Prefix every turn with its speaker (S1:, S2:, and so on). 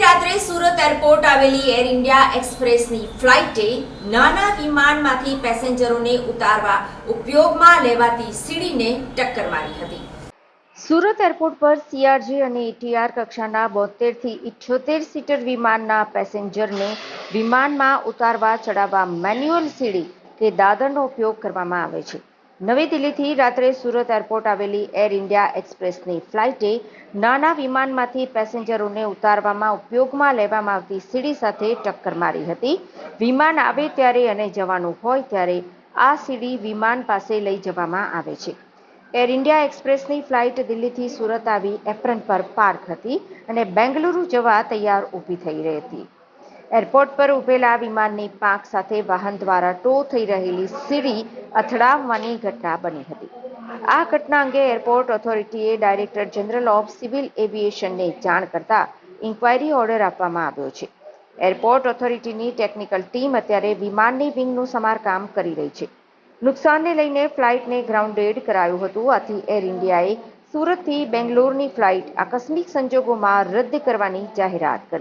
S1: રાત્રે સુરત એરપોર્ટ આવેલી air India એક્સપ્રેસની ફ્લાઇટે નાના વિમાનમાંથી પેસેન્જરોને ઉતારવા ઉપયોગમાં લેવાતી સીડીને ટક્કર મારી હતી.
S2: સુરત એરપોર્ટ પર સીઆરજી અને એટીઆર કક્ષાના બોતેરથી ઇઠ્યોતેર સીટર વિમાનના પેસેન્જરને વિમાનમાં ઉતારવા ચડાવવા મેન્યુઅલ સીડી કે દાદરનો ઉપયોગ કરવામાં આવે છે. નવી દિલ્હીથી રાત્રે સુરત એરપોર્ટ આવેલી એર ઇન્ડિયા એક્સપ્રેસની ફ્લાઇટે નાના વિમાનમાંથી પેસેન્જરોને ઉતારવામાં ઉપયોગમાં લેવામાં આવતી સીડી સાથે ટક્કર મારી હતી. વિમાન આવે ત્યારે અને જવાનું હોય ત્યારે આ સીડી વિમાન પાસે લઈ જવામાં આવે છે. એર ઇન્ડિયા એક્સપ્રેસની ફ્લાઇટ દિલ્હીથી સુરત આવી એપ્રન પર પાર્ક હતી અને બેંગલુરુ જવા તૈયાર ઊભી થઈ રહી હતી. એરપોર્ટ પર ઊભેલા વિમાનની પાંખ સાથે વાહન દ્વારા ટો થઈ રહેલી સીડી અથડાવવાની ઘટના બની હતી. આ ઘટના અંગે એરપોર્ટ ઓથોરિટીએ ડાયરેક્ટર જનરલ ઓફ સિવિલ એવિએશનને જાણ કરતા ઇન્ક્વાયરી ઓર્ડર આપવામાં આવ્યો છે. એરપોર્ટ ઓથોરિટીની ટેકનિકલ ટીમ અત્યારે વિમાનની વિંગનું સમારકામ કરી રહી છે. નુકસાનને લઈને ફ્લાઇટને ગ્રાઉન્ડેડ કરાયું હતું. આથી એર ઇન્ડિયાએ સુરતથી બેંગ્લોરની ફ્લાઇટ આકસ્મિક સંજોગોમાં રદ કરવાની જાહેરાત કરી.